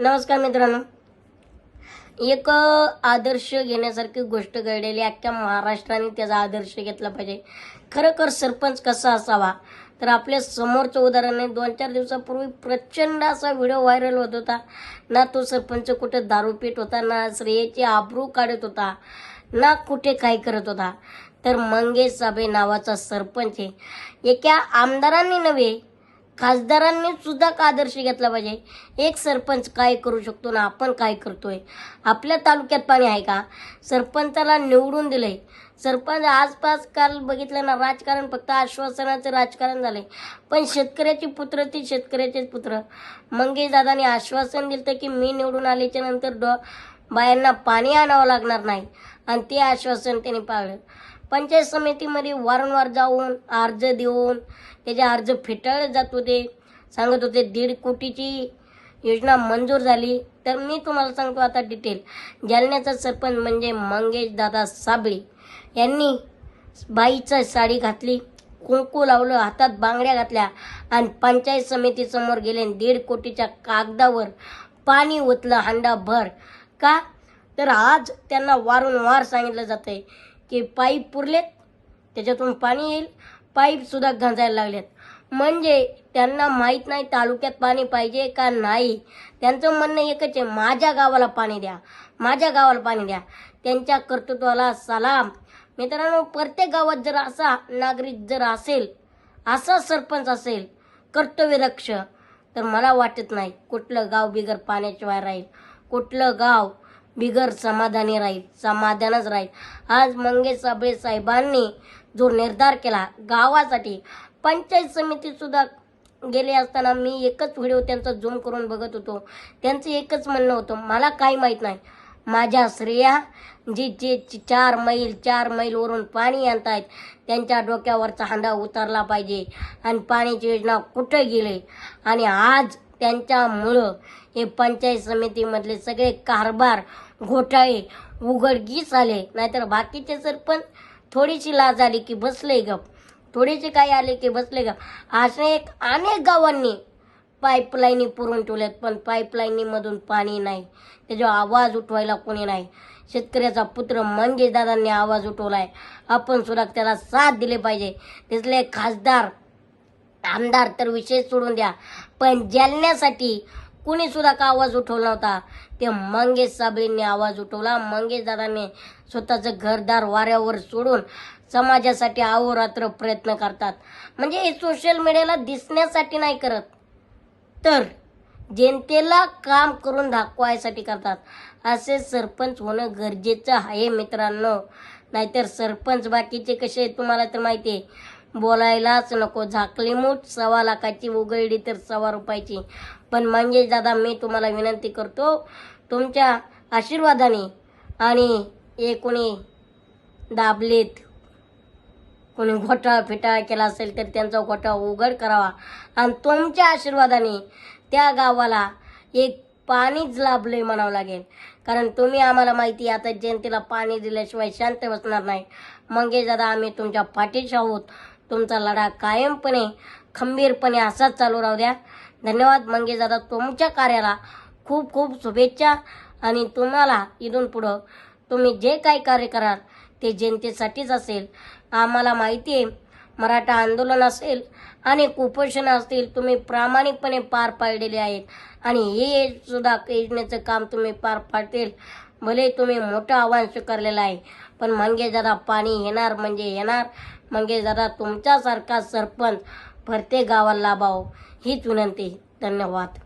नमस्कार मित्रांनो. एक आदर्श घेण्यासारखी गोष्ट घडलेली अख्ख्या महाराष्ट्राने त्याचा आदर्श घेतला पाहिजे. खरोखर सरपंच कसा असावा? तर आपल्या समोरचं उदाहरण आहे दोन चार दिवसापूर्वी प्रचंड असा व्हिडिओ व्हायरल होत होता. ना तो सरपंच कुठे दारू पित होता ना श्रेयाची आबरू काढत होता ना कुठे काय करत होता. तर मंगेश साबे नावाचा सरपंच आहे. एका आमदारांनी नव्हे खासदारांनी सुद्धा का आदर्श घेतला पाहिजे. एक सरपंच काय करू शकतो ना आपण काय करतोय? आपल्या तालुक्यात पाणी आहे का? सरपंचाला निवडून दिलंय. सरपंच आसपास काल बघितलं ना राजकारण फक्त आश्वासनाचं राजकारण झालंय. पण शेतकऱ्याची पुत्र ती शेतकऱ्याचेच पुत्र. मंगेश दादाने आश्वासन दिलं की मी निवडून आल्याच्यानंतर डॉ बायांना पाणी आणावं लागणार नाही. आणि ते आश्वासन त्यांनी पाळलं. पंचायत समितीमध्ये वारंवार जाऊन अर्ज देऊन त्याचे अर्ज फेटाळले जात होते. सांगत होते दीड कोटीची योजना मंजूर झाली. तर मी तुम्हाला सांगतो आता डिटेल जालन्याचा सरपंच म्हणजे मंगेश दादा साबळे यांनी बाईचं साडी घातली कुंकू लावलं हातात बांगड्या घातल्या आणि पंचायत समितीसमोर गेले आणि दीड कोटीच्या कागदावर पाणी ओतलं हंडा भर का? तर आज त्यांना वारंवार सांगितलं जातंय. की पाईप पुरलेत त्याच्यातून पाणी येईल. पाईपसुद्धा गंजायला लागलेत. म्हणजे त्यांना माहीत नाही तालुक्यात पाणी पाहिजे का नाही. त्यांचं म्हणणं एकच आहे माझ्या गावाला पाणी द्या. माझ्या गावाला पाणी द्या. त्यांच्या कर्तृत्वाला सलाम. मित्रांनो प्रत्येक गावात जर असा नागरिक जर असेल असा सरपंच असेल कर्तव्यदक्ष तर मला वाटत नाही कुठलं गाव बिगर पाण्याशिवाय राहील. कुठलं गाव बिगर समाधानी राहील समाधानच राहील. आज मंगेश साबळे साहेबांनी जो निर्धार केला गावासाठी पंचायत समितीसुद्धा गेले असताना मी एकच व्हिडिओ त्यांचा झूम करून बघत होतो. त्यांचं एकच म्हणणं होतं मला काही माहीत नाही. माझ्या श्रेया जी जे चार मैल चार मैलवरून पाणी आणत आहेत त्यांच्या डोक्यावरचा हांडा उतरला पाहिजे. आणि पाण्याची योजना कुठं गेले? आणि आज त्यांच्यामुळं हे पंचायत समितीमधले सगळे कारभार घोटाळे उघडकीस आले. नाहीतर बाकीचे सरपंच थोडीशी लाज आली की बसले गप. थोडेसे काही आले की बसले गप. असे एक अनेक गावांनी पाईपलाईनी पुरून ठेवल्यात पण पाईपलाईनीमधून पाणी नाही. त्याचा आवाज उठवायला कोणी नाही. शेतकऱ्याचा पुत्र मंगेश दादांनी आवाज उठवलाय. आपण सुद्धा त्याला साथ दिले पाहिजे. तिथले खासदार आमदार तर विषय सोडून द्या. पण जालन्यासाठी कुणी सुद्धा का आवाज उठवला नव्हता? ते मंगेश साबळेंनी आवाज उठवला. मंगेश दादांनी स्वतःचं घरदार वाऱ्यावर सोडून समाजासाठी अहोरात्र प्रयत्न करतात. म्हणजे हे सोशल मीडियाला दिसण्यासाठी नाही करत. तर जनतेला काम करून दाखवायसाठी करतात. असे सरपंच होणं गरजेचं आहे मित्रांनो. नाहीतर सरपंच बाकीचे कसे तुम्हाला तर माहिती आहे. बोलायलाच नको. झाकली मूठ सव्वा लाखाची उघडली तर सव्वा रुपयाची. पण म्हणजे दादा मी तुम्हाला विनंती करतो तुमच्या आशीर्वादाने आणि हे कोणी दाबलेत कोणी घोटाळा फिटाळा केला असेल तर त्यांचा घोटाळा उघड करावा. आणि तुमच्या आशीर्वादाने त्या गावाला एक पाणीच लाभले म्हणावं लागेल. कारण तुम्ही आम्हाला माहिती आता जनतेला पाणी दिल्याशिवाय शांत बसणार नाही. मंगेश दादा आम्ही तुमच्या पाठीशी आहोत. तुमचा लढा कायमपणे खंबीरपणे असाच चालू राहू द्या. धन्यवाद मंगेश दादा तुमच्या कार्याला खूप खूप शुभेच्छा. आणि तुम्हाला इथून पुढं तुम्ही जे काही कार्य कराल ते जनतेसाठीच असेल. आम्हाला माहिती आहे मराठा आंदोलन असेल आणि कुपोषण असतील तुम्ही प्रामाणिकपणे पार पाडलेले आहेत. आणि हे सुद्धा योजनेचं काम तुम्ही पार पाडतील. भले तुम्ही मोठं आव्हान स्वीकारलेलं आहे पण मंगेश जरा पाणी येणार म्हणजे येणार. म्हणजे जरा तुमच्यासारखा सरपंच प्रत्येक गावाला लाभाव. हीच विनंती. धन्यवाद.